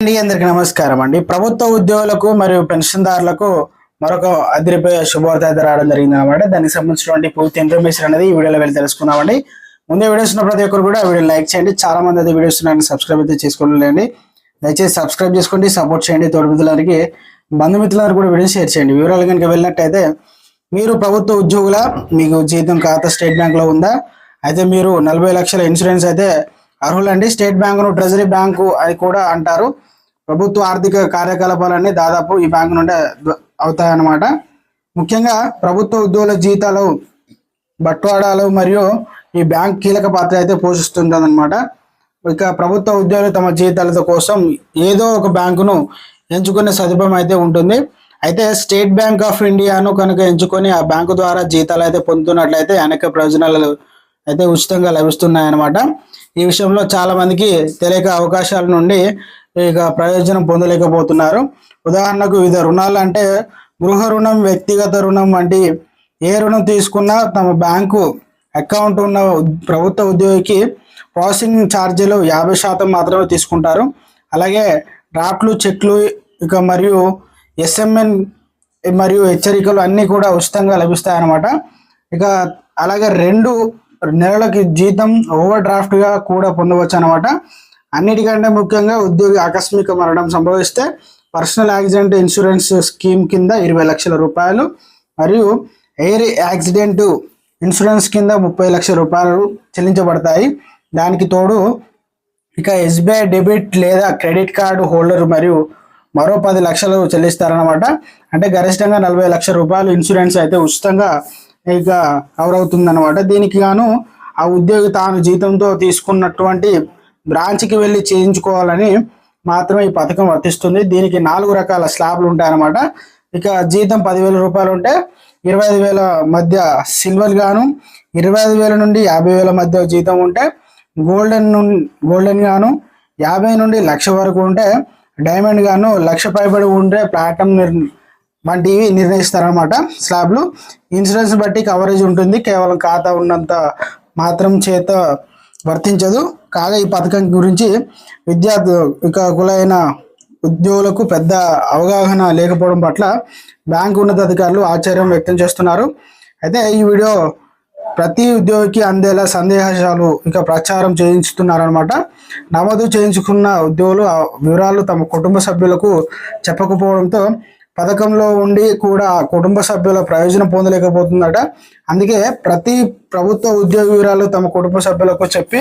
అండి అందరికి నమస్కారం అండి. ప్రభుత్వ ఉద్యోగులకు మరియు పెన్షన్దారులకు మరొక అదిరిపోయే శుభవార్త అయితే రావడం జరిగింది అనమాట దానికి సంబంధించినటువంటి పూర్తి ఇన్ఫర్మేషన్ అనేది ఈ వీడియోలో వెళ్ళి తెలుసుకున్నామండి ముందే వీడియోస్ ఉన్న ప్రతి ఒక్కరు కూడా వీడియో లైక్ చేయండి. చాలా మంది అయితే వీడియోస్ సబ్స్క్రైబ్ అయితే చేసుకోలేండి దయచేసి సబ్స్క్రైబ్ చేసుకోండి సపోర్ట్ చేయండి. తోడు మిత్రులందరికీ బంధుమిత్రులందరూ కూడా వీడియో షేర్ చేయండి. వివరాలు కనుక వెళ్ళినట్టయితే మీరు ప్రభుత్వ ఉద్యోగుల మీకు జీతం ఖాతా స్టేట్ బ్యాంక్లో ఉందా? అయితే మీరు నలభై లక్షల ఇన్సూరెన్స్ అయితే అర్హులండి. స్టేట్ బ్యాంకును ట్రెజరీ బ్యాంకు అది కూడా అంటారు. ప్రభుత్వ ఆర్థిక కార్యకలాపాలన్నీ దాదాపు ఈ బ్యాంకు నుండి అవుతాయన్నమాట. ముఖ్యంగా ప్రభుత్వ ఉద్యోగుల జీతాలు బట్వాడాలు మరియు ఈ బ్యాంక్ కీలక పాత్ర అయితే పోషిస్తుందన్నమాట. ఇక ప్రభుత్వ ఉద్యోగులు తమ జీతాలతో కోసం ఏదో ఒక బ్యాంకును ఎంచుకునే సదుపాయం అయితే ఉంటుంది. అయితే స్టేట్ బ్యాంక్ ఆఫ్ ఇండియాను కనుక ఎంచుకొని ఆ బ్యాంకు ద్వారా జీతాలు అయితే పొందుతున్నట్లయితే అనేక ప్రయోజనాలు అయితే ఉచితంగా లభిస్తున్నాయన్నమాట. ఈ విషయంలో చాలా మందికి తెలియక అవకాశాల నుండి ఇక ప్రయోజనం పొందలేకపోతున్నారు. ఉదాహరణకు వివిధ రుణాలు అంటే గృహ రుణం వ్యక్తిగత రుణం వంటి ఏ రుణం తీసుకున్నా తమ బ్యాంకు అకౌంట్ ఉన్న ప్రభుత్వ ఉద్యోగికి ప్రాసెసింగ్ ఛార్జీలు యాభై శాతం మాత్రమే తీసుకుంటారు. అలాగే డ్రాఫ్ట్లు చెక్లు ఇక మరియు ఎస్ఎంఎన్ మరియు హెచ్చరికలు అన్నీ కూడా ఉచితంగా లభిస్తాయి అన్నమాట ఇక అలాగే రెండు నెలలకి జీతం ఓవర్ డ్రాఫ్ట్గా కూడా పొందవచ్చు అనమాట అన్నిటికంటే ముఖ్యంగా ఉద్యోగి ఆకస్మిక మరణం సంభవిస్తే పర్సనల్ యాక్సిడెంట్ ఇన్సూరెన్స్ స్కీమ్ కింద ఇరవై లక్షల రూపాయలు మరియు ఎయిర్ యాక్సిడెంట్ ఇన్సూరెన్స్ కింద ముప్పై లక్షల రూపాయలు చెల్లించబడతాయి. దానికి తోడు ఇక ఎస్బీఐ డెబిట్ లేదా క్రెడిట్ కార్డు హోల్డర్ మరియు మరో పది లక్షలు చెల్లిస్తారనమాట అంటే గరిష్టంగా నలభై లక్షల రూపాయలు ఇన్సూరెన్స్ అయితే ఉచితంగా ఇక కవర్ అవుతుంది అనమాట దీనికి గాను ఆ ఉద్యోగి తాను జీతంతో తీసుకున్నటువంటి బ్రాంచ్కి వెళ్ళి చేయించుకోవాలని మాత్రమే ఈ పథకం వర్తిస్తుంది. దీనికి నాలుగు రకాల స్లాబ్లు ఉంటాయన్నమాట. ఇక జీతం పదివేల రూపాయలు ఉంటే ఇరవై ఐదు వేల మధ్య సిల్వర్ గాను ఇరవై ఐదు వేల నుండి యాభై వేల మధ్య జీతం ఉంటే గోల్డెన్ గోల్డెన్ గాను యాభై నుండి లక్ష వరకు ఉంటే డైమండ్ గాను లక్ష పైబడి ఉంటే ప్లాటినం వంటివి నిర్ణయిస్తారనమాట స్లాబ్లు. ఇన్సూరెన్స్ బట్టి కవరేజ్ ఉంటుంది. కేవలం ఖాతా ఉన్నంత మాత్రం చేత వర్తించదు. కాగా ఈ పథకం గురించి విద్యార్థులైన ఉద్యోగులకు పెద్ద అవగాహన లేకపోవడం పట్ల బ్యాంకు ఉన్నతాధికారులు ఆశ్చర్యం వ్యక్తం చేస్తున్నారు. అయితే ఈ వీడియో ప్రతి ఉద్యోగికి అందేలా సందేశాలు ఇక ప్రచారం చేయించుతున్నారనమాట నమోదు చేయించుకున్న ఉద్యోగులు వివరాలు తమ కుటుంబ సభ్యులకు చెప్పకపోవడంతో పథకంలో ఉండి కూడా కుటుంబ సభ్యుల ప్రయోజనం పొందలేకపోతుందట. అందుకే ప్రతి ప్రభుత్వ ఉద్యోగ వివరాలు తమ కుటుంబ సభ్యులకు చెప్పి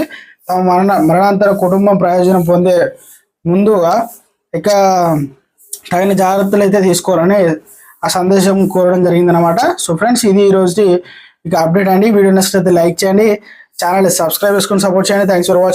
తమ మరణ మరణాంతర కుటుంబం ప్రయోజనం పొందే ముందుగా ఇక తగిన జాగ్రత్తలు అయితే తీసుకోవాలని ఆ సందేశం కోరడం జరిగిందనమాట సో ఫ్రెండ్స్ ఇది ఈరోజు ఇక అప్డేట్ అండి. వీడియో నచ్చితే లైక్ చేయండి. ఛానల్ సబ్స్క్రైబ్ చేసుకుని సపోర్ట్ చేయండి. Thanks for watching